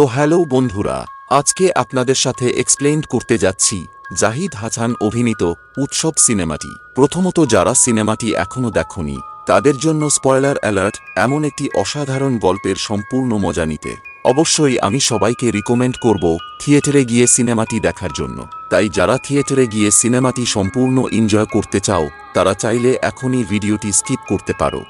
তো হ্যালো বন্ধুরা, আজকে আপনাদের সাথে এক্সপ্লেইন করতে যাচ্ছি জাহিদ হাসান অভিনীত উৎসব সিনেমাটি। প্রথমত যারা সিনেমাটি এখনও দেখনি, তাদের জন্য স্পয়লার অ্যালার্ট এমন একটি অসাধারণ গল্পের সম্পূর্ণ মজা নিতে। অবশ্যই আমি সবাইকে রিকমেন্ড করব থিয়েটারে গিয়ে সিনেমাটি দেখার জন্য। তাই যারা থিয়েটারে গিয়ে সিনেমাটি সম্পূর্ণ এনজয় করতে চাও, তারা চাইলে এখনই ভিডিওটি স্কিপ করতে পারো।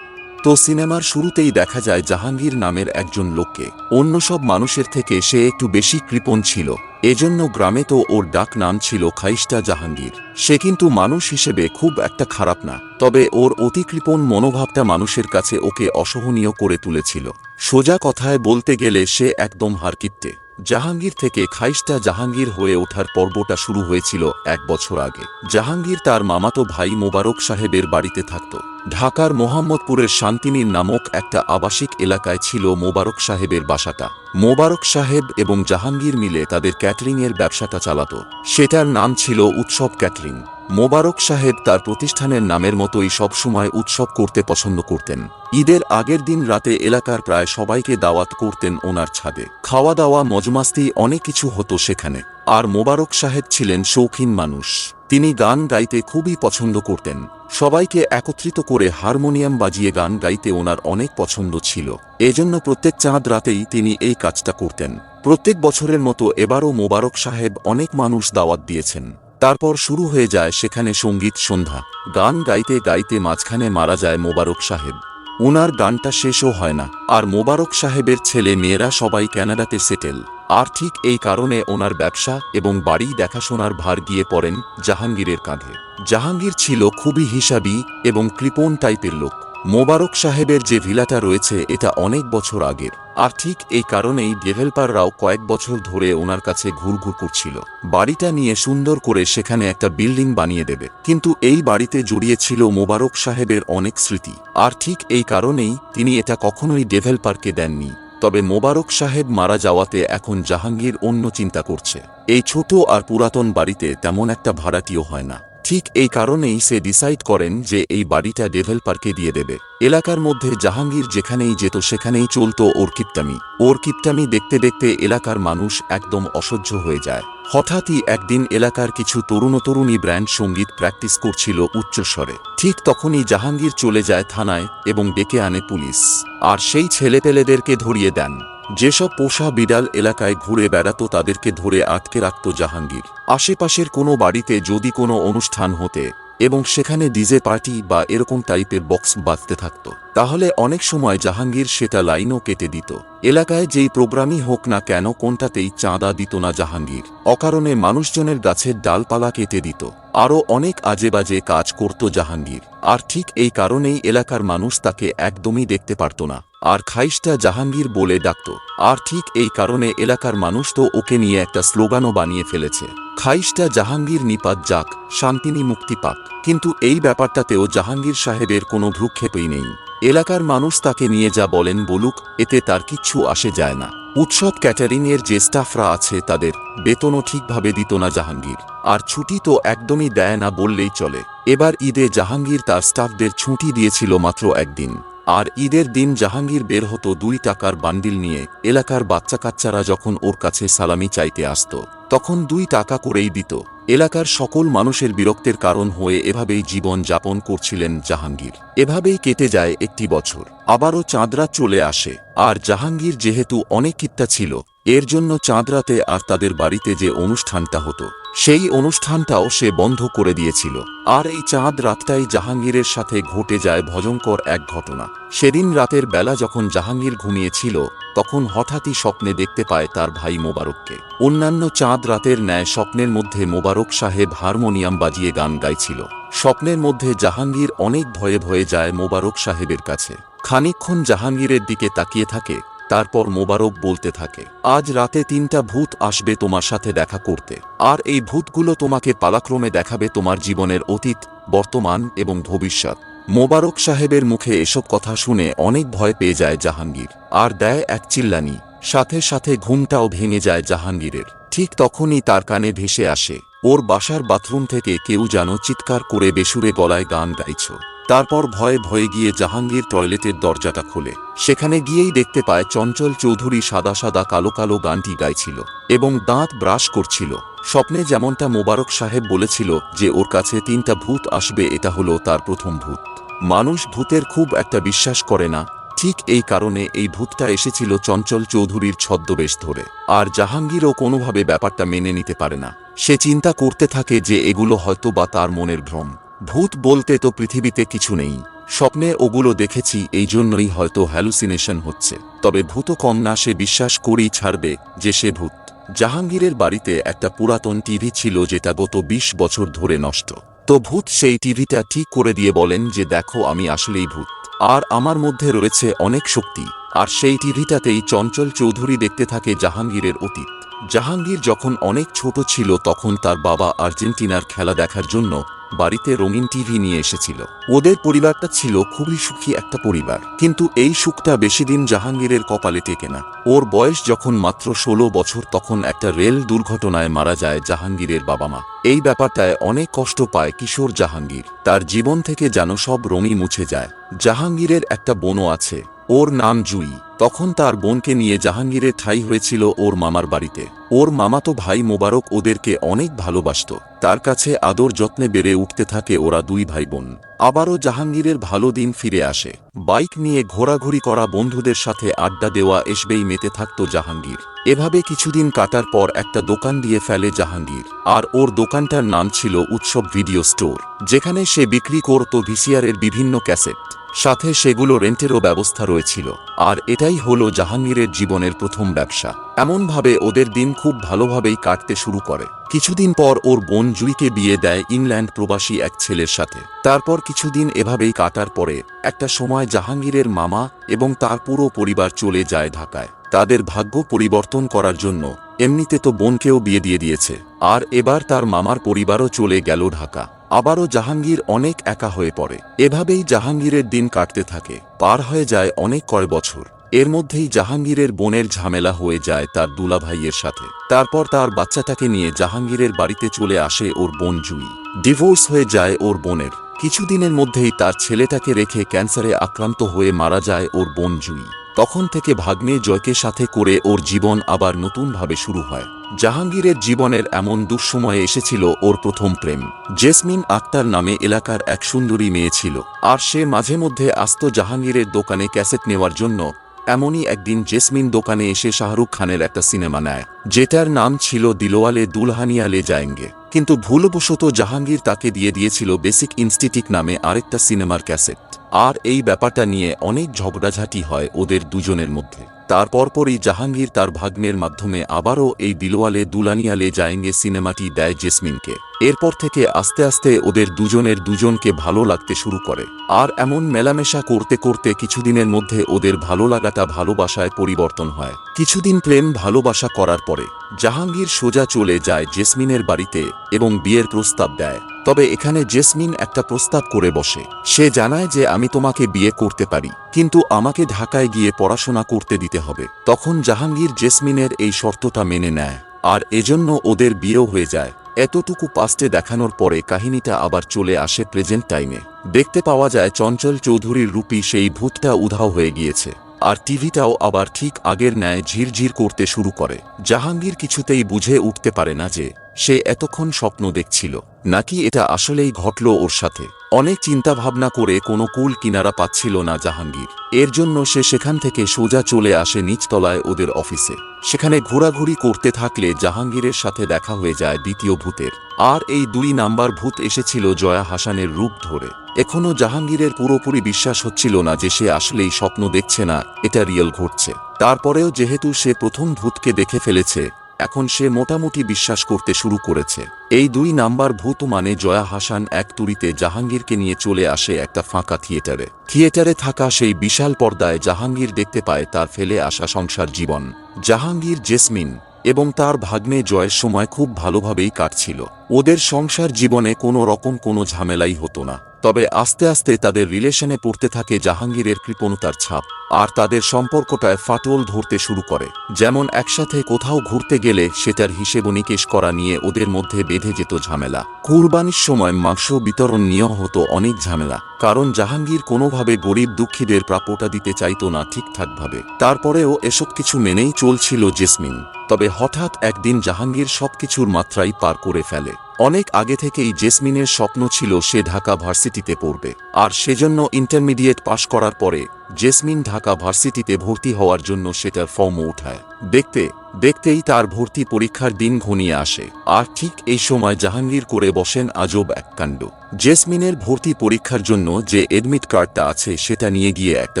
তো সিনেমার শুরুতেই দেখা যায় জাহাঙ্গীর নামের একজন লোককে। অন্য সব মানুষের থেকে সে একটু বেশি কৃপণ ছিল। এজন্য গ্রামে তো ওর ডাক নাম ছিল খাইস্টা জাহাঙ্গীর। সে কিন্তু মানুষ হিসেবে খুব একটা খারাপ না, তবে ওর অতি কৃপণ মনোভাবটা মানুষের কাছে ওকে অসহনীয় করে তুলেছিল। সোজা কথায় বলতে গেলে সে একদম হারকিপ্টে জাহাঙ্গীর থেকে খাইস্টা জাহাঙ্গীর হয়ে ওঠার পর্বটা শুরু হয়েছিল এক বছর আগে। জাহাঙ্গীর তার মামাতো ভাই মোবারক সাহেবের বাড়িতে থাকত। ঢাকার মোহাম্মদপুরের শান্তিনীর নামক একটা আবাসিক এলাকায় ছিল মোবারক সাহেবের বাসাটা। মোবারক সাহেব এবং জাহাঙ্গীর মিলে তাদের ক্যাটারিংয়ের ব্যবসাটা চালাত। সেটার নাম ছিল উৎসব ক্যাটারিং। মোবারক সাহেব তার প্রতিষ্ঠানের নামের মতোই সবসময় উৎসব করতে পছন্দ করতেন। ঈদের আগের দিন রাতে এলাকার প্রায় সবাইকে দাওয়াত করতেন ওনার ছাদে। খাওয়া দাওয়া, মজমাস্তি, অনেক কিছু হতো সেখানে। আর মোবারক সাহেব ছিলেন শৌখিন মানুষ। তিনি গান গাইতে খুবই পছন্দ করতেন। সবাইকে একত্রিত করে হারমোনিয়াম বাজিয়ে গান গাইতে ওনার অনেক পছন্দ ছিল। এজন্য প্রত্যেক চাঁদ রাতেই তিনি এই কাজটা করতেন। প্রত্যেক বছরের মতো এবারও মোবারক সাহেব অনেক মানুষ দাওয়াত দিয়েছেন। তারপর শুরু হয়ে যায় সেখানে সংগীত সন্ধ্যা। গান গাইতে গাইতে মাঝখানে মারা যায় মোবারক সাহেব। উনার গানটা শেষও হয় না। আর মোবারক সাহেবের ছেলে মেয়েরা সবাই ক্যানাডাতে সেটেল। আর ঠিক এই কারণে ওনার ব্যবসা এবং বাড়ি দেখাশোনার ভার গিয়ে পড়েন জাহাঙ্গীরের কাঁধে। জাহাঙ্গীর ছিল খুবই হিসাবি এবং কৃপণ টাইপের লোক। মোবারক সাহেবের যে ভিলাটা রয়েছে, এটা অনেক বছর আগের। আর ঠিক এই কারণেই ডেভেলপাররাও কয়েক বছর ধরে ওনার কাছে ঘুরঘুর করছিল। বাড়িটা নিয়ে সুন্দর করে সেখানে একটা বিল্ডিং বানিয়ে দেবে। কিন্তু এই বাড়িতে জড়িয়ে ছিল মোবারক সাহেবের অনেক স্মৃতি। আর ঠিক এই কারণেই তিনি এটা কখনোই ডেভেলপারকে দেননি। তবে মোবারক সাহেব মারা যাওয়াতে এখন জাহাঙ্গীর অন্য চিন্তা করছে। এই ছোট আর পুরাতন বাড়িতে তেমন একটা ভাড়াটিও হয় না। ঠিক এই কারণেই সে ডিসাইড করেন যে এই বাড়িটা ডেভেলপারকে দিয়ে দেবে। এলাকার মধ্যে জাহাঙ্গীর যেখানেই যেত সেখানেই চলত ওর কিপটামি দেখতে দেখতে এলাকার মানুষ একদম অসহ্য হয়ে যায়। হঠাৎই একদিন এলাকার কিছু তরুণ তরুণী ব্র্যান্ড সংগীত প্র্যাকটিস করছিল উচ্চস্বরে। ঠিক তখনই জাহাঙ্গীর চলে যায় থানায় এবং ডেকে আনে পুলিশ। আর সেই ছেলেপেলেদেরকে ধরিয়ে দেন। যেসব পোষা বিড়াল এলাকায় ঘুরে বেড়াত তাদেরকে ধরে আটকে রাখত জাহাঙ্গীর। আশেপাশের কোনো বাড়িতে যদি কোনো অনুষ্ঠান হতে এবং সেখানে ডিজে পার্টি বা এরকম টাইপের বক্স বাজতে থাকত, তাহলে অনেক সময় জাহাঙ্গীর সেটা লাইনও কেটে দিত। এলাকায় যেই প্রোগ্রামই হোক না কেন কোনটাতেই চাঁদা দিত না জাহাঙ্গীর। অকারণে মানুষজনের গাছের ডালপালা কেটে দিত। আরও অনেক আজে বাজে কাজ করত জাহাঙ্গীর। আর ঠিক এই কারণেই এলাকার মানুষ তাকে একদমই দেখতে পারত না। আর খাইস্টা জাহাঙ্গীর বলে ডাকত। আর ঠিক এই কারণে এলাকার মানুষ তো ওকে নিয়ে একটা স্লোগানও বানিয়ে ফেলেছে। খাইস্টা জাহাঙ্গীর নিপাত যাক, শান্তিনি মুক্তি পাক। কিন্তু এই ব্যাপারটাতেও জাহাঙ্গীর সাহেবের কোনো ভ্রুক্ষেপই নেই। এলাকার মানুষ তাকে নিয়ে যা বলেন বলুক, এতে তার কিচ্ছু আসে যায় না। উৎসব ক্যাটারিংয়ের যে স্টাফরা আছে তাদের বেতনও ঠিকভাবে দিত না জাহাঙ্গীর। আর ছুটি তো একদমই দেয় না বললেই চলে। এবার ঈদে জাহাঙ্গীর তার স্টাফদের ছুটি দিয়েছিল মাত্র একদিন। আর ঈদের দিন জাহাঙ্গীর বের হতো দুই টাকার বান্ডিল নিয়ে, এলাকার বাচ্চা কাচ্চারা যখন ওর কাছে সালামি চাইতে আসত, তখন দুই টাকা করেই দিত। এলাকার সকল মানুষের বিরক্তের কারণ হয়ে এভাবেই জীবন যাপন করছিলেন জাহাঙ্গীর। এভাবেই কেটে যায় একটি বছর। আবারও চাঁদরা চলে আসে। আর জাহাঙ্গীর যেহেতু অনেক কিত্তা ছিল এর জন্য চাঁদরাতে আর তাদের বাড়িতে যে অনুষ্ঠানটা হতো, সেই অনুষ্ঠানটাও সে বন্ধ করে দিয়েছিল। আর এই চাঁদ রাতটাই জাহাঙ্গীরের সাথে ঘটে যায় ভয়ঙ্কর এক ঘটনা। সেদিন রাতের বেলা যখন জাহাঙ্গীর ঘুমিয়েছিল, তখন হঠাৎই স্বপ্নে দেখতে পায় তার ভাই মোবারককে। অন্যান্য চাঁদ রাতের ন্যায় স্বপ্নের মধ্যে মোবারক সাহেব হারমোনিয়াম বাজিয়ে গান গাইছিল। স্বপ্নের মধ্যে জাহাঙ্গীর অনেক ভয়ে ভয়ে যায় মোবারক সাহেবের কাছে। খানিকক্ষণ জাহাঙ্গীরের দিকে তাকিয়ে থাকে তারপর মোবারক বলতে থাকে, আজ রাতে তিনটা ভূত আসবে তোমার সাথে দেখা করতে, আর এই ভূতগুলো তোমাকে পালাক্রমে দেখাবে তোমার জীবনের অতীত, বর্তমান এবং ভবিষ্যৎ। মোবারক সাহেবের মুখে এসব কথা শুনে অনেক ভয় পেয়ে যায় জাহাঙ্গীর, আর দেয় এক চিল্লানি। সাথে সাথে ঘুমটাও ভেঙে যায় জাহাঙ্গীরের। ঠিক তখনই তার কানে ভেসে আসে, ওর বাসার বাথরুম থেকে কেউ যেন চিৎকার করে বেসুরে গলায় গান গাইছ। তারপর ভয়ে ভয়ে গিয়ে জাহাঙ্গীর টয়লেটের দরজাটা খোলে। সেখানে গিয়েই দেখতে পায় চঞ্চল চৌধুরী সাদা সাদা কালো কালো গানটি গাইছিল এবং দাঁত ব্রাশ করছিল। স্বপ্নে যেমনটা মোবারক সাহেব বলেছিল যে, ওর কাছে তিনটা ভূত আসবে, এটা হলো তার প্রথম ভূত। মানুষ ভূতের খুব একটা বিশ্বাস করে না ঠিক এই কারণে এই ভূতটা এসেছিল চঞ্চল চৌধুরীর ছদ্মবেশ ধরে। আর জাহাঙ্গীরও কোনোভাবে ব্যাপারটা মেনে নিতে পারে না। সে চিন্তা করতে থাকে যে এগুলো হয়তো বা তার মনের ভ্রম। ভূত বলতে তো পৃথিবীতে কিছু নেই। স্বপ্নে ওগুলো দেখেছি, এই জন্যই হয়তো হ্যালুসিনেশন হচ্ছে। তবে ভূত কম না, সে বিশ্বাস করেই ছাড়বে যে সে ভূত। জাহাঙ্গীরের বাড়িতে একটা পুরাতন টিভি ছিল যেটা গত ২০ বছর ধরে নষ্ট। তো ভূত সেই টিভিটা ঠিক করে দিয়ে বলেন যে দেখো আমি আসলেই ভূত। আর আমার মধ্যে রয়েছে অনেক শক্তি, আর সেই টিভিটাতেই চঞ্চল চৌধুরী দেখতে থাকে জাহাঙ্গীরের অতীত। জাহাঙ্গীর যখন অনেক ছোট ছিল তখন তার বাবা আর্জেন্টিনার খেলা দেখার জন্য বাড়িতে রঙিন টিভি নিয়ে এসেছিল। ওদের পরিবারটা ছিল খুবই সুখী একটা পরিবার। কিন্তু এই সুখটা বেশি দিন জাহাঙ্গীরের কপালে টেকে না। ওর বয়স যখন মাত্র ষোলো বছর তখন একটা রেল দুর্ঘটনায় মারা যায় জাহাঙ্গীরের বাবা মা। এই ব্যাপারটায় অনেক কষ্ট পায় কিশোর জাহাঙ্গীর। তার জীবন থেকে যেন সব রঙি মুছে যায়। জাহাঙ্গীরের একটা বোনও আছে। ওর নাম জুই। তখন তার বোনকে নিয়ে জাহাঙ্গীরের ঠাই হয়েছিল ওর মামার বাড়িতে। ওর মামাতো ভাই মোবারক ওদেরকে অনেক ভালোবাসত। তার কাছে আদর যত্নে বেড়ে উঠতে থাকে ওরা দুই ভাই বোন আবারও জাহাঙ্গীরের ভালো দিন ফিরে আসে। বাইক নিয়ে ঘোরাঘুরি করা বন্ধুদের সাথে আড্ডা দেওয়া এসবেই মেতে থাকত জাহাঙ্গীর। এভাবে কিছুদিন কাটার পর একটা দোকান দিয়ে ফেলে জাহাঙ্গীর। আর ওর দোকানটার নাম ছিল উৎসব ভিডিও স্টোর। যেখানে সে বিক্রি করত ভিসিআরের বিভিন্ন ক্যাসেট। সাথে সেগুলো রেন্টেরও ব্যবস্থা রয়েছিল। আর এটাই হলো জাহাঙ্গীরের জীবনের প্রথম ব্যবসা। এমনভাবে ওদের দিন খুব ভালোভাবেই কাটতে শুরু করে। কিছুদিন পর ওর বোন জুইকে বিয়ে দেয় ইংল্যান্ড প্রবাসী এক ছেলের সাথে। তারপর কিছুদিন এভাবেই কাটার পরে একটা সময় জাহাঙ্গীরের মামা এবং তার পুরো পরিবার চলে যায় ঢাকায়। তাদের ভাগ্য পরিবর্তন করার জন্য এমনিতে তো বোনকেও বিয়ে দিয়ে দিয়েছে। আর এবার তার মামার পরিবারও চলে গেল ঢাকা। আবারও জাহাঙ্গীর অনেক একা হয়ে পড়ে। এভাবেই জাহাঙ্গীরের দিন কাটতে থাকে, পার হয়ে যায় অনেক কয় বছর। এর মধ্যেই জাহাঙ্গীরের বোনের ঝামেলা হয়ে যায় তার দুলাভাইয়ের সাথে। তারপর তার বাচ্চাটাকে নিয়ে জাহাঙ্গীরের বাড়িতে চলে আসে ওর বোন জুই ডিভোর্স হয়ে যায় ওর বোনের। কিছুদিনের মধ্যেই তার ছেলেটাকে রেখে ক্যান্সারে আক্রান্ত হয়ে মারা যায় ওর বোন জুই তখন থেকে ভাগ্নে জয়কে সাথে করে ওর জীবন আবার নতুনভাবে শুরু হয়। জাহাঙ্গীরের জীবনের এমন দুঃসময়ে এসেছিল ওর প্রথম প্রেম। জেসমিন আক্তার নামে এলাকার এক সুন্দরী মেয়ে ছিল। আর সে মাঝে মধ্যে আসত জাহাঙ্গীরের দোকানে ক্যাসেট নেওয়ার জন্য এমনই একদিন জেসমিন দোকানে এসে শাহরুখ খানের একটা সিনেমা নেয়, যেটার নাম ছিল দিলোয়ালে দুলহানিয়া লে যায়েঙ্গে। কিন্তু ভুলবশত জাহাঙ্গীর তাকে দিয়ে দিয়েছিল বেসিক ইনস্টিটিউট নামে আরেকটা সিনেমার ক্যাসেট। আর এই ব্যাপারটা নিয়ে অনেক ঝগড়াঝাটি হয় ওদের দুজনের মধ্যে। তারপর পরই জাহাঙ্গীর তার ভাগ্নের মাধ্যমে আবারও এই দিলওয়ালে দুলানিয়ালে যায়েঙ্গে সিনেমাটি দেয় জেসমিনকে। এরপর থেকে আস্তে আস্তে ওদের দুজনের দুজনকে ভালো লাগতে শুরু করে। আর এমন মেলামেশা করতে করতে কিছুদিনের মধ্যে ওদের ভালো লাগাটা ভালোবাসায় পরিবর্তন হয়। কিছুদিন প্রেম ভালোবাসা করার পরে জাহাঙ্গীর সোজা চলে যায় জেসমিনের বাড়িতে এবং বিয়ের প্রস্তাব দেয়। তবে এখানে জেসমিন একটা প্রস্তাব করে বসে। সে জানায় যে আমি তোমাকে বিয়ে করতে পারি, কিন্তু আমাকে ঢাকায় গিয়ে পড়াশোনা করতে দিতে হবে। তখন জাহাঙ্গীর জেসমিনের এই শর্তটা মেনে নেয়, আর এজন্য ওদের বিয়েও হয়ে যায়। এতটুকু পাস্টে দেখানোর পরে কাহিনীটা আবার চলে আসে প্রেজেন্ট টাইমে। দেখতে পাওয়া যায় চঞ্চল চৌধুরীর রূপী সেই ভূতটা উধাও হয়ে গিয়েছে, আর টিভিটাও আবার ঠিক আগের ন্যায় ঝিরঝির করতে শুরু করে। জাহাঙ্গীর কিছুতেই বুঝে উঠতে পারে না যে সে এতক্ষণ স্বপ্ন দেখছিল। নাকি এটা আসলেই ঘটল ওর সাথে? অনেক চিন্তা ভাবনা করে কোনো কুল কিনারা পাচ্ছিল না জাহাঙ্গীর। এর জন্য সে সেখান থেকে সোজা চলে আসে নিচতলায় ওদের অফিসে। সেখানে ঘোরাঘুরি করতে থাকলে জাহাঙ্গীরের সাথে দেখা হয়ে যায় দ্বিতীয় ভূতের। আর এই দুই নাম্বার ভূত এসেছিল জয়া হাসানের রূপ ধরে। এখনও জাহাঙ্গীরের পুরোপুরি বিশ্বাস হচ্ছিল না যে সে আসলেই স্বপ্ন দেখছে না, এটা রিয়েল ঘটছে। তারপরেও যেহেতু সে প্রথম ভূতকে দেখে ফেলেছে এখন সে মোটামুটি বিশ্বাস করতে শুরু করেছে। এই দুই নাম্বার ভূত মানে জয়া হাসান এক তুরিতে জাহাঙ্গীরকে নিয়ে চলে আসে একটা ফাঁকা থিয়েটারে। থিয়েটারে থাকা সেই বিশাল পর্দায় জাহাঙ্গীর দেখতে পায় তার ফেলে আসা সংসার জীবন। জাহাঙ্গীর জেসমিন এবং তার ভাগ্নে জয়ের সময় খুব ভালোভাবেই কাটছিল। ওদের সংসার জীবনে কোনো রকম কোনো ঝামেলাই হতো না। তবে আস্তে আস্তে তাদের রিলেশনে পড়তে থাকে জাহাঙ্গীরের কৃপণতার ছাপ, আর তাদের সম্পর্কটায় ফাটল ধরতে শুরু করে। যেমন একসাথে কোথাও ঘুরতে গেলে সেটার হিসেব নিকেশ করা নিয়ে ওদের মধ্যে বেঁধে যেত ঝামেলা। কুরবানির সময় মাংস বিতরণ নিয়েও হতো অনেক ঝামেলা, কারণ জাহাঙ্গীর কোনোভাবে গরিব দুঃখীদের প্রাপ্যটা দিতে চাইত না ঠিকঠাকভাবে। তারপরেও এসব কিছু মেনেই চলছিল জেসমিন। তবে হঠাৎ একদিন জাহাঙ্গীর সবকিছুর মাত্রাই পার করে ফেলে। অনেক আগে থেকেই জেসমিনের স্বপ্ন ছিল সে ঢাকা ভার্সিটিতে পড়বে। আর সেজন্য ইন্টারমিডিয়েট পাশ করার পরে জেসমিন ঢাকা ভার্সিটিতে ভর্তি হওয়ার জন্য সেটার ফর্মও উঠায়। দেখতে দেখতেই তার ভর্তি পরীক্ষার দিন ঘনিয়ে আসে। আর ঠিক এই সময় জাহাঙ্গীর করে বসেন আজব এক কাণ্ড। জেসমিনের ভর্তি পরীক্ষার জন্য যে এডমিট কার্ডটা আছে সেটা নিয়ে গিয়ে একটা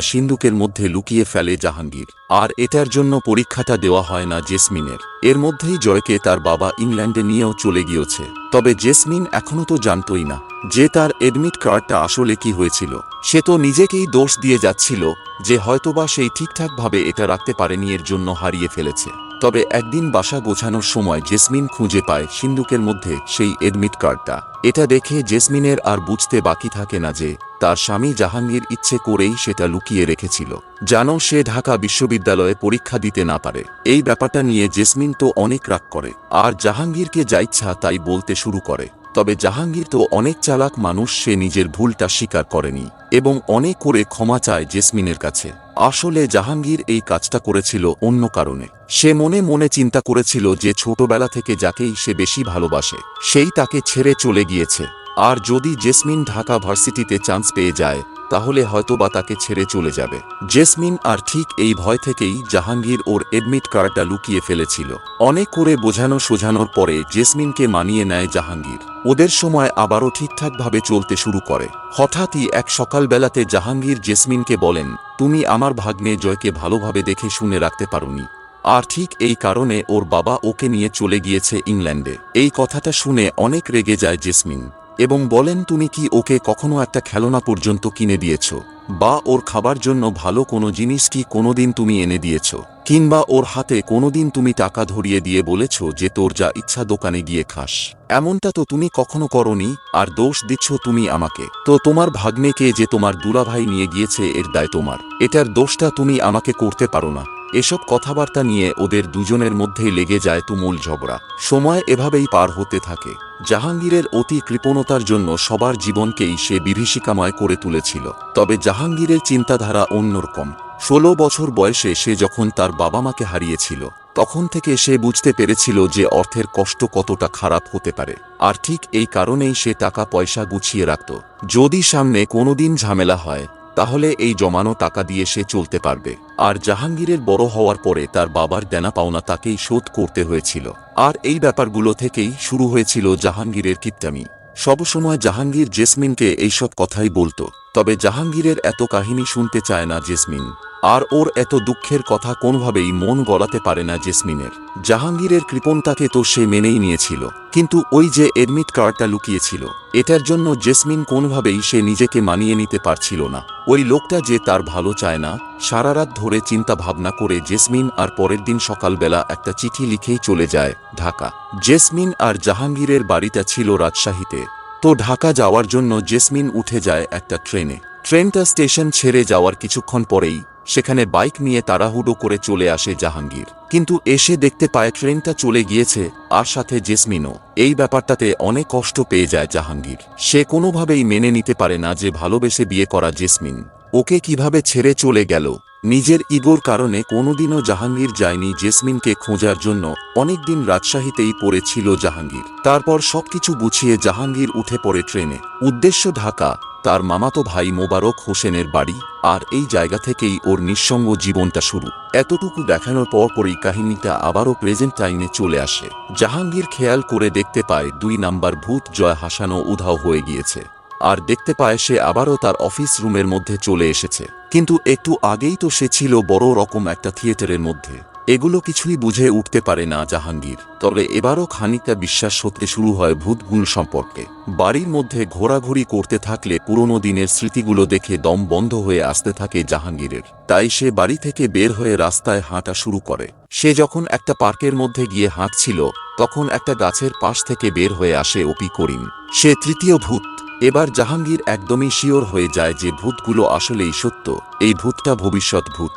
সিন্দুকের মধ্যে লুকিয়ে ফেলে জাহাঙ্গীর। আর এটার জন্য পরীক্ষাটা দেওয়া হয় না জেসমিনের। এর মধ্যেই জয়কে তার বাবা ইংল্যান্ডে নিয়েও চলে গিয়েছে। তবে জেসমিন এখনও তো জানতই না যে তার এডমিট কার্ডটা আসলে কি হয়েছিল। সে তো নিজেকেই দোষ দিয়ে যাচ্ছিল যে হয়তোবা সেই ঠিকঠাকভাবে এটা রাখতে পারেনি, এর জন্য হারিয়ে ফেলেছে। তবে একদিন বাসা গোছানোর সময় জেসমিন খুঁজে পায় সিন্দুকের মধ্যে সেই এডমিট কার্ডটা। এটা দেখে জেসমিনের আর বুঝতে বাকি থাকে না যে, তার স্বামী জাহাঙ্গীর ইচ্ছে করেই সেটা লুকিয়ে রেখেছিল। জানো সে ঢাকা বিশ্ববিদ্যালয়ে পরীক্ষা দিতে না পারে। এই ব্যাপারটা নিয়ে জেসমিন তো অনেক রাগ করে। আর জাহাঙ্গীরকে যা ইচ্ছা তাই বলতে শুরু করে। তবে জাহাঙ্গীর তো অনেক চালাক মানুষ, সে নিজের ভুলটা স্বীকার করেনি এবং অনেক করে ক্ষমা চায় জেসমিনের কাছে। আসলে জাহাঙ্গীর এই কাজটা করেছিল অন্য কারণে। সে মনে মনে চিন্তা করেছিল যে ছোটবেলা থেকে যাকেই সে বেশি ভালোবাসে, সেই তাকে ছেড়ে চলে গিয়েছে। আর যদি জেসমিন ঢাকা ভার্সিটিতে চান্স পেয়ে যায় তাহলে হয়তোবা তাকে ছেড়ে চলে যাবে। জেসমিন আর ঠিক এই ভয় থেকেই জাহাঙ্গীর ওর এডমিট কার্ডটা লুকিয়ে ফেলেছিল। অনেক করে বোঝানো সোঝানোর পরে জেসমিনকে মানিয়ে নেয় জাহাঙ্গীর। ওদের সময় আবারও ঠিকঠাকভাবে চলতে শুরু করে। হঠাৎই এক সকালবেলাতে জাহাঙ্গীর জেসমিনকে বলেন, তুমি আমার ভাগ্নে জয়কে ভালোভাবে দেখে শুনে রাখতে পারোনি। আর ঠিক এই কারণে ওর বাবা ওকে নিয়ে চলে গিয়েছে ইংল্যান্ডে। এই কথাটা শুনে অনেক রেগে যায় জেসমিন। এবং বলেন, তুমি কি ওকে কখনো একটা খেলনা পর্যন্ত কিনে দিয়েছ? বা ওর খাবার জন্য ভালো কোনো জিনিস কি কোনোদিন তুমি এনে দিয়েছ? কিংবা ওর হাতে কোনোদিন তুমি টাকা ধরিয়ে দিয়ে বলেছ যে তোর যা ইচ্ছা দোকানে গিয়ে খাস? এমনটা তো তুমি কখনো করনি, আর দোষ দিচ্ছ তুমি আমাকে। তো তোমার ভাগ্নেকে যে তোমার দুলাভাই নিয়ে গিয়েছে, এর দায় তোমার। এটার দোষটা তুমি আমাকে করতে পারো না। এসব কথাবার্তা নিয়ে ওদের দুজনের মধ্যেই লেগে যায় তুমুল ঝগড়া। সময় এভাবেই পার হতে থাকে। জাহাঙ্গীরের অতি কৃপণতার জন্য সবার জীবনকেই সে বিভীষিকাময় করে তুলেছিল। তবে জাহাঙ্গীরের চিন্তাধারা অন্যরকম। ষোলো বছর বয়সে সে যখন তার বাবা মাকে হারিয়েছিল, তখন থেকে সে বুঝতে পেরেছিল যে অর্থের কষ্ট কতটা খারাপ হতে পারে। আর ঠিক এই কারণেই সে টাকা পয়সা গুছিয়ে রাখত। যদি সামনে কোনোদিন ঝামেলা হয় তাহলে এই জমানো টাকা দিয়ে সে চলতে পারবে। আর জাহাঙ্গীরের বড় হওয়ার পরে তার বাবার দেনা পাওনা তাকেই শোধ করতে হয়েছিল। আর এই ব্যাপারগুলো থেকেই শুরু হয়েছিল জাহাঙ্গীরের কিত্তামি সবসময় জাহাঙ্গীর জেসমিনকে এইসব কথাই বলতো। তবে জাহাঙ্গীরের এত কাহিনী শুনতে চায় না জেসমিন। আর ওর এত দুঃখের কথা কোনোভাবেই মন গলাতে পারে না জেসমিনের। জাহাঙ্গীরের কৃপণতাকে তো সে মেনেই নিয়েছিল। কিন্তু ওই যে এডমিট কার্ডটা লুকিয়েছিল, এটার জন্য জেসমিন কোনোভাবেই সে নিজেকে মানিয়ে নিতে পারছিল না। ওই লোকটা যে তার ভালো চায় না, সারা রাত ধরে চিন্তা ভাবনা করে জেসমিন আর পরের দিন সকালবেলা একটা চিঠি লিখেই চলে যায় ঢাকা। জেসমিন আর জাহাঙ্গীরের বাড়িটা ছিল রাজশাহীতে। তো ঢাকা যাওয়ার জন্য জেসমিন উঠে যায় একটা ট্রেনে। ট্রেনটা স্টেশন ছেড়ে যাওয়ার কিছুক্ষণ পরেই সেখানে বাইক নিয়ে তাড়াহুড়ো করে চলে আসে জাহাঙ্গীর। কিন্তু এসে দেখতে পায় ট্রেনটা চলে গিয়েছে আর সাথে জেসমিনও। এই ব্যাপারটাতে অনেক কষ্ট পেয়ে যায় জাহাঙ্গীর। সে কোনোভাবেই মেনে নিতে পারে না যে ভালোবেসে বিয়ে করা জেসমিন। ওকে কীভাবে ছেড়ে চলে গেল? নিজের ইগোর কারণে কোনোদিনও জাহাঙ্গীর যায়নি জেসমিনকে খোঁজার জন্য। অনেকদিন রাজশাহীতেই পড়েছিল জাহাঙ্গীর। তারপর সবকিছু গুছিয়ে জাহাঙ্গীর উঠে পড়ে ট্রেনে। উদ্দেশ্য ঢাকা, তার মামাতো ভাই মোবারক হোসেনের বাড়ি, আর এই জায়গা থেকেই ওর নিঃসঙ্গ জীবনটা শুরু। এতটুকু দেখানোর পর পরই কাহিনীটা আবারও প্রেজেন্ট টাইমে চলে আসে। জাহাঙ্গীর খেয়াল করে দেখতে পায় দুই নাম্বার ভূত জয় হাসানো উধাও হয়ে গিয়েছে। আর দেখতে পায় সে আবারও তার অফিস রুমের মধ্যে চলে এসেছে। কিন্তু একটু আগেই তো সে ছিল বড় রকম একটা থিয়েটারের মধ্যে। এগুলো কিছুই বুঝে উঠতে পারে না জাহাঙ্গীর। তবে এবারও খানিকটা বিশ্বাস হতে শুরু হয় ভূতগুল সম্পর্কে। বাড়ির মধ্যে ঘোরাঘুরি করতে থাকলে পুরনো দিনের স্মৃতিগুলো দেখে দম বন্ধ হয়ে আসতে থাকে জাহাঙ্গীরের। তাই সে বাড়ি থেকে বের হয়ে রাস্তায় হাঁটা শুরু করে। সে যখন একটা পার্কের মধ্যে গিয়ে হাঁটছিল, তখন একটা গাছের পাশ থেকে বের হয়ে আসে অপি করিম। সে তৃতীয় ভূত। এবার জাহাঙ্গীর একদমই শিওর হয়ে যায় যে ভূতগুলো আসলেই সত্য, এই ভূতটা ভবিষ্যৎ ভূত।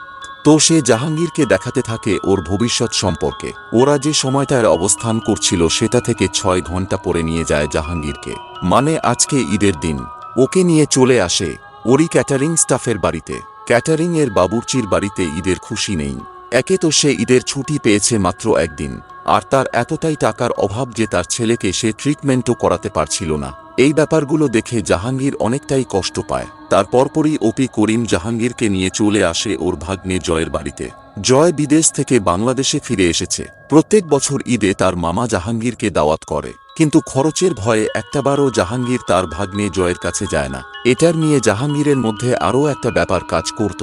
তো সে জাহাঙ্গীরকে দেখাতে থাকে ওর ভবিষ্যৎ সম্পর্কে। ওরা যে সময়টায় অবস্থান করছিল সেটা থেকে ছয় ঘণ্টা পরে নিয়ে যায় জাহাঙ্গীরকে। মানে আজকে ঈদের দিন। ওকে নিয়ে চলে আসে ওরই ক্যাটারিং স্টাফের বাড়িতে। ক্যাটারিং এর বাবুর্চির বাড়িতে ঈদের খুশি নেই। একে তো সে ঈদের ছুটি পেয়েছে মাত্র একদিন। আর তার এতটাই টাকার অভাব যে তার ছেলেকে সে ট্রিটমেন্টও করাতে পারছিল না। এই ব্যাপারগুলো দেখে জাহাঙ্গীর অনেকটাই কষ্ট পায়। তার পরপরই ওপি করিম জাহাঙ্গীরকে নিয়ে চলে আসে ওর ভাগ্নে জয়ের বাড়িতে। জয় বিদেশ থেকে বাংলাদেশে ফিরে এসেছে। প্রত্যেক বছর ঈদে তার মামা জাহাঙ্গীরকে দাওয়াত করে। কিন্তু খরচের ভয়ে একটাবারও জাহাঙ্গীর তার ভাগ্নে জয়ের কাছে যায় না। এটার নিয়ে জাহাঙ্গীরের মধ্যে আরও একটা ব্যাপার কাজ করত,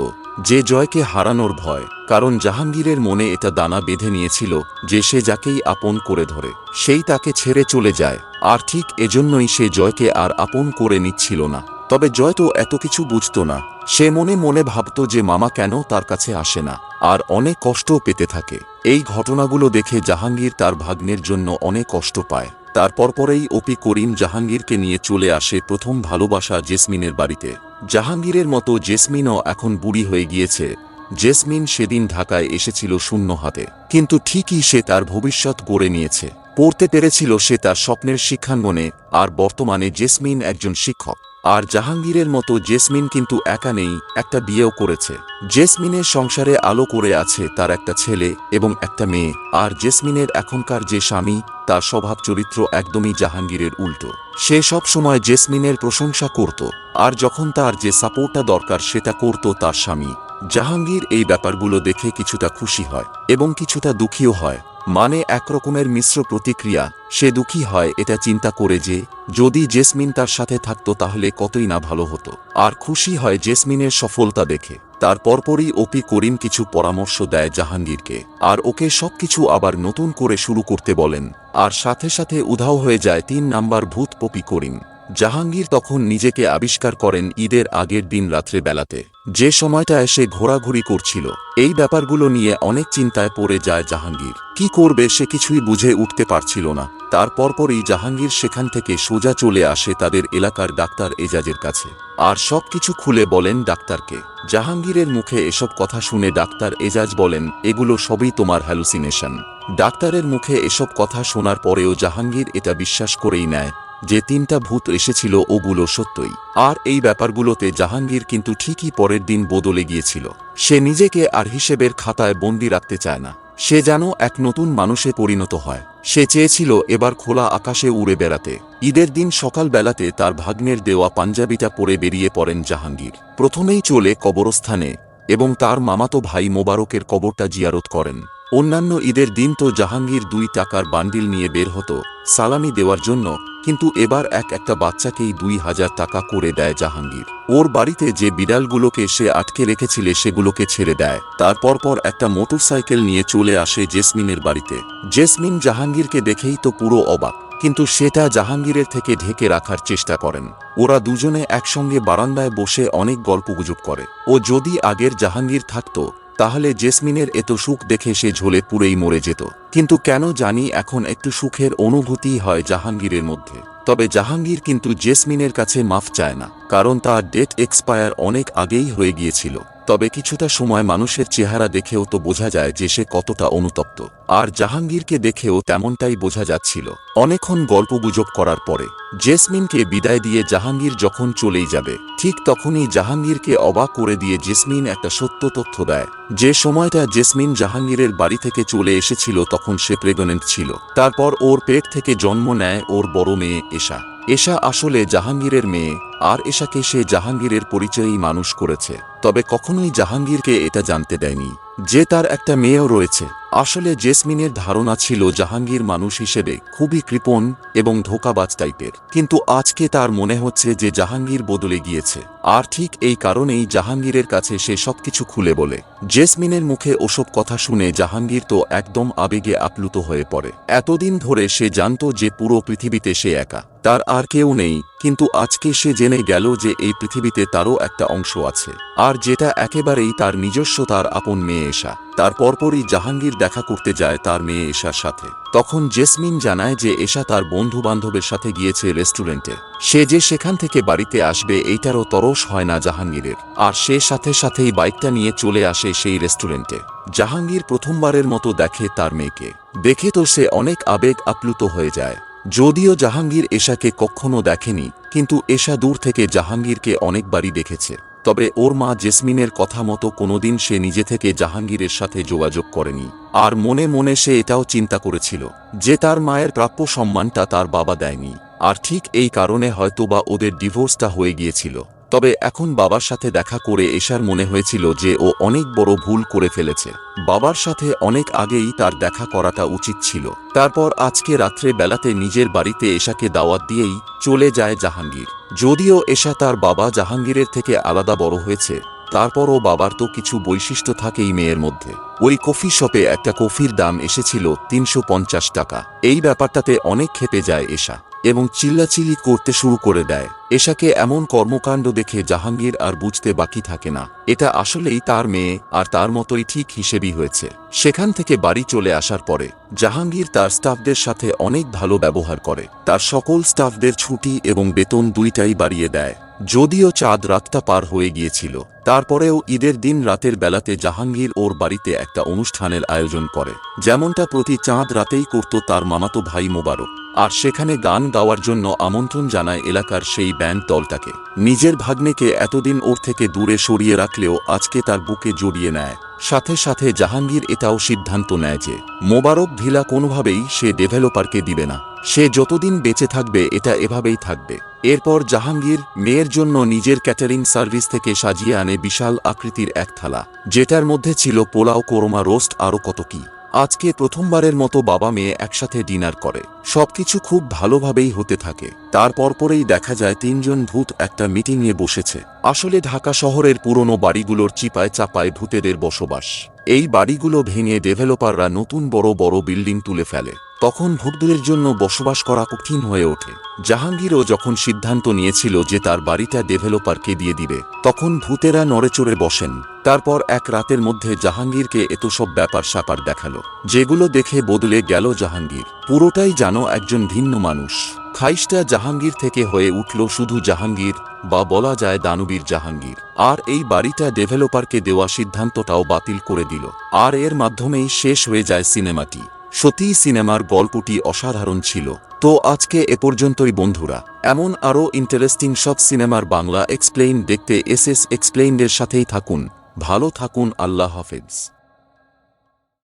যে জয়কে হারানোর ভয়, কারণ জাহাঙ্গীরের মনে এটা দানা বেঁধে নিয়েছিল, যে সে যাকেই আপন করে ধরে, সেই তাকে ছেড়ে চলে যায়, আর ঠিক এজন্যই সে জয়কে আর আপন করে নিচ্ছিল না। তবে জয় তো এত কিছু বুঝত না, সে মনে মনে ভাবত যে মামা কেন তার কাছে আসে না, আর অনেক কষ্টও পেতে থাকে। এই ঘটনাগুলো দেখে জাহাঙ্গীর তার ভাগ্নের জন্য অনেক কষ্ট পায়। তারপর পরেই ওপি করিম জাহাঙ্গীরকে নিয়ে চলে আসে প্রথম ভালোবাসা জেসমিনের বাড়িতে। জাহাঙ্গীরের মতো জেসমিনও এখন বুড়ি হয়ে গিয়েছে। জেসমিন সেদিন ঢাকায় এসেছিল শূন্য হাতে। কিন্তু ঠিকই সে তার ভবিষ্যৎ গড়ে নিয়েছে। পড়তে পেরেছিল সে তার স্বপ্নের শিক্ষাঙ্গনে, আর বর্তমানে জেসমিন একজন শিক্ষক। আর জাহাঙ্গীরের মতো জেসমিন কিন্তু একা নেই, একটা বিয়েও করেছে। জেসমিনের সংসারে আলো করে আছে তার একটা ছেলে এবং একটা মেয়ে। আর জেসমিনের এখনকার যে স্বামী তার স্বভাব চরিত্র একদমই জাহাঙ্গীরের উল্টো। সে সব সময় জেসমিনের প্রশংসা করত, আর যখন তার যে সাপোর্টটা দরকার সেটা করত তার স্বামী। জাহাঙ্গীর এই ব্যাপারগুলো দেখে কিছুটা খুশি হয়, এবং কিছুটা দুঃখীও হয়। মানে একরকমের মিশ্র প্রতিক্রিয়া, সে দুঃখী হয় এটা চিন্তা করে যে, যদি জেসমিন তার সাথে থাকতো তাহলে কতই না ভালো হতো। আর খুশি হয় জেসমিনের সফলতা দেখে। তার পরপরই ওপি করিম কিছু পরামর্শ দেয় জাহাঙ্গীরকে, আর ওকে সবকিছু আবার নতুন করে শুরু করতে বলেন, আর সাথে সাথে উধাও হয়ে যায় তিন নাম্বার ভূত পপি করিম। জাহাঙ্গীর তখন নিজেকে আবিষ্কার করেন ঈদের আগের দিন রাত্রে বেলাতে। যে সময়টায় সে ঘোরাঘুরি করছিল, এই ব্যাপারগুলো নিয়ে অনেক চিন্তায় পড়ে যায় জাহাঙ্গীর। কি করবে সে কিছুই বুঝে উঠতে পারছিল না। তার পরপরই জাহাঙ্গীর সেখান থেকে সোজা চলে আসে তাদের এলাকার ডাক্তার এজাজের কাছে। আর সবকিছু খুলে বলেন ডাক্তারকে। জাহাঙ্গীরের মুখে এসব কথা শুনে ডাক্তার এজাজ বলেন, এগুলো সবই তোমার হ্যালুসিনেশন। ডাক্তারের মুখে এসব কথা শোনার পরেও জাহাঙ্গীর এটা বিশ্বাস করেই নেয়। যে তিনটা ভূত এসেছিল ওগুলো সত্যই। আর এই ব্যাপারগুলোতে জাহাঙ্গীর কিন্তু ঠিকই পরের দিন বদলে গিয়েছিল। সে নিজেকে আর হিসেবের খাতায় বন্দি রাখতে চায় না। সে যেন এক নতুন মানুষে পরিণত হয়। সে চেয়েছিল এবার খোলা আকাশে উড়ে বেড়াতে। ঈদের দিন সকালবেলাতে তার ভাগ্নের দেওয়া পাঞ্জাবিটা পরে বেরিয়ে পড়েন জাহাঙ্গীর। প্রথমেই চলে কবরস্থানে এবং তার মামাতো ভাই মোবারকের কবরটা জিয়ারত করেন। অন্যান্য ঈদের দিন তো জাহাঙ্গীর দুই টাকার বান্ডিল নিয়ে বের হতো, সালামি দেওয়ার জন্য কিন্তু এবার এক একটা বাচ্চাকেই দুই হাজার টাকা করে দেয় জাহাঙ্গীর। ওর বাড়িতে যে বিড়ালগুলোকে সে আটকে রেখেছিলে সেগুলোকে ছেড়ে দেয়। তারপর পর একটা মোটরসাইকেল নিয়ে চলে আসে জেসমিনের বাড়িতে। জেসমিন জাহাঙ্গীরকে দেখেই তো পুরো অবাক, কিন্তু সেটা জাহাঙ্গীরের থেকে ঢেকে রাখার চেষ্টা করেন। ওরা দুজনে একসঙ্গে বারান্দায় বসে অনেক গল্পগুজব করে। ও যদি আগের জাহাঙ্গীর থাকতো তাহলে জেসমিনের এত সুখ দেখে সে ঝোলে পুরেই মরে যেত। কিন্তু কেন জানি এখন একটু সুখের অনুভূতি হয় জাহাঙ্গীরের মধ্যে। তবে জাহাঙ্গীর কিন্তু জেসমিনের কাছে মাফ চায় না, কারণ তার ডেট এক্সপায়ার অনেক আগেই হয়ে গিয়েছিল। তবে কিছুটা সময় মানুষের চেহারা দেখেও তো বোঝা যায় যে সে কতটা অনুতপ্ত। আর জাহাঙ্গীরকে দেখেও তেমনটাই বোঝা যাচ্ছিল। অনেকক্ষণ গল্পগুজব করার পরে, জেসমিনকে বিদায় দিয়ে জাহাঙ্গীর যখন চলেই যাবে, ঠিক তখনই জাহাঙ্গীরকে অবাক করে দিয়ে জেসমিন একটা সত্য তথ্য দেয়। যে সময়টা জেসমিন জাহাঙ্গীরের বাড়ি থেকে চলে এসেছিল তখন সে প্রেগনেন্ট ছিল। তারপর ওর পেট থেকে জন্ম নেয় ওর বড় মেয়ে এশা। এশা আসলে জাহাঙ্গীরের মেয়ে, আর এশাকে সে জাহাঙ্গীরের পরিচয়েই মানুষ করেছে। তবে কখনোই জাহাঙ্গীরকে এটা জানতে দেয়নি যে তার একটা মেয়েও রয়েছে। আসলে জেসমিনের ধারণা ছিল জাহাঙ্গীর মানুষ হিসেবে খুবই কৃপণ এবং ধোকাবাজ টাইপের। কিন্তু আজকে তার মনে হচ্ছে যে জাহাঙ্গীর বদলে গিয়েছে। আর ঠিক এই কারণেই জাহাঙ্গীরের কাছে সে সবকিছু খুলে বলে। জেসমিনের মুখে ওসব কথা শুনে জাহাঙ্গীর তো একদম আবেগে আপ্লুত হয়ে পড়ে। এতদিন ধরে সে জানত যে পুরো পৃথিবীতে সে একা। তার আর কেউ নেই, কিন্তু আজকে সে জেনে গেল যে এই পৃথিবীতে তারও একটা অংশ আছে। আর যেটা একেবারেই তার নিজস্ব তার আপন মেয়ে এসা তার পরপরই জাহাঙ্গীর দেখা করতে যায় তার মেয়ে এশার সাথে। তখন জেসমিন জানায় যে এশা তার বন্ধু বান্ধবের সাথে গিয়েছে রেস্টুরেন্টে। সে যে সেখান থেকে বাড়িতে আসবে এইটারও তরস হয় না জাহাঙ্গীরের। আর সে সাথে সাথেই বাইকটা নিয়ে চলে আসে সেই রেস্টুরেন্টে। জাহাঙ্গীর প্রথমবারের মতো দেখে তার মেয়েকে। দেখে তো সে অনেক আবেগ আপ্লুত হয়ে যায়। যদিও জাহাঙ্গীর এশাকে কখনো দেখেনি, কিন্তু এশা দূর থেকে জাহাঙ্গীরকে অনেকবারই দেখেছে। তবে ওর মা জেসমিনের কথা মতো কোনোদিন সে নিজে থেকে জাহাঙ্গীরের সাথে যোগাযোগ করেনি। আর মনে মনে সে এটাও চিন্তা করেছিল যে তার মায়ের প্রাপ্য সম্মানটা তার বাবা দেয়নি। আর ঠিক এই কারণে হয়তোবা ওদের ডিভোর্সটা হয়ে গিয়েছিল। তবে এখন বাবার সাথে দেখা করে এশার মনে হয়েছিল যে ও অনেক বড় ভুল করে ফেলেছে। বাবার সাথে অনেক আগেই তার দেখা করাটা উচিত ছিল। তারপর আজকে রাত্রে বেলাতে নিজের বাড়িতে এশাকে দাওয়াত দিয়েই চলে যায় জাহাঙ্গীর। যদিও এশা তার বাবা জাহাঙ্গীরের থেকে আলাদা বড় হয়েছে, তারপরও বাবার তো কিছু বৈশিষ্ট্য থাকেই মেয়ের মধ্যে। ওই কফি শপে একটা কফির দাম এসেছিল তিনশো পঞ্চাশ টাকা। এই ব্যাপারটাতে অনেক খেপে যায় এশা। এবং চিল্লাচিল্লি করতে শুরু করে দেয়। এশাকে এমন কর্মকাণ্ড দেখে জাহাঙ্গীর আর বুঝতে বাকি থাকে না। এটা আসলেই তার মেয়ে, আর তার মতোই ঠিক হিসেবেই হয়েছে। সেখান থেকে বাড়ি চলে আসার পরে, জাহাঙ্গীর তার স্টাফদের সাথে অনেক ভালো ব্যবহার করে। তার সকল স্টাফদের ছুটি এবং বেতন দুইটাই বাড়িয়ে দেয়। যদিও চাঁদ রাতটা পার হয়ে গিয়েছিল, তারপরেও ঈদের দিন রাতের বেলাতে জাহাঙ্গীর ওর বাড়িতে একটা অনুষ্ঠানের আয়োজন করে। যেমনটা প্রতি চাঁদ রাতেই করত তার মামাতো ভাই মোবারক। আর সেখানে গান গাওয়ার জন্য আমন্ত্রণ জানায় এলাকার সেই ব্যান্ড দলটাকে। নিজের ভাগ্নেকে এতদিন ওর থেকে দূরে সরিয়ে রাখলেও আজকে তার বুকে জড়িয়ে নেয়। সাথে সাথে জাহাঙ্গীর এটাও সিদ্ধান্ত নেয় যে, মোবারক ভিলা কোনোভাবেই সে ডেভেলপারকে দিবে না। সে যতদিন বেঁচে থাকবে, এটা এভাবেই থাকবে। এরপর জাহাঙ্গীর মেয়ের জন্য নিজের ক্যাটারিং সার্ভিস থেকে সাজিয়ে আনে বিশাল আকৃতির এক থালা, যেটার মধ্যে ছিল পোলাও, কোরমা, রোস্ট, আরও কত কি। আজকে প্রথমবারের মতো বাবা মেয়ে একসাথে ডিনার করে। সবকিছু খুব ভালোভাবেই হতে থাকে। তারপর পরেই দেখা যায় তিনজন ভূত একটা মিটিং নিয়ে বসেছে। আসলে ঢাকা শহরের পুরনো বাড়িগুলোর চিপায় চাপায় ভূতেদের বসবাস। এই বাড়িগুলো ভেঙে ডেভেলপাররা নতুন বড় বড় বিল্ডিং তুলে ফেলে। তখন ভূতদের জন্য বসবাস করা কঠিন হয়ে ওঠে। জাহাঙ্গীরও যখন সিদ্ধান্ত নিয়েছিল যে তার বাড়িটা ডেভেলপারকে দিয়ে দিবে, তখন ভূতেরা নড়েচড়ে বসেন। তারপর এক রাতের মধ্যে জাহাঙ্গীরকে এত সব ব্যাপার স্যাপার দেখাল, যেগুলো দেখে বদলে গেল জাহাঙ্গীর। পুরোটাই জানো একজন ভিন্ন মানুষ। খাইশটা জাহাঙ্গীর থেকে হয়ে উঠল শুধু জাহাঙ্গীর, বা বলা যায় দানবীর জাহাঙ্গীর। আর এই বাড়িটা ডেভেলপারকে দেওয়া সিদ্ধান্তটাও বাতিল করে দিল। আর এর মাধ্যমেই শেষ হয়ে যায় সিনেমাটি। সত্যিই সিনেমার গল্পটি অসাধারণ ছিল। তো আজকে এ পর্যন্তই বন্ধুরা। এমন আরও ইন্টারেস্টিং সব সিনেমার বাংলা এক্সপ্লেইন দেখতে এস এস এক্সপ্লেইনের সাথেই থাকুন। ভালো থাকুন, আল্লাহ হাফেজ।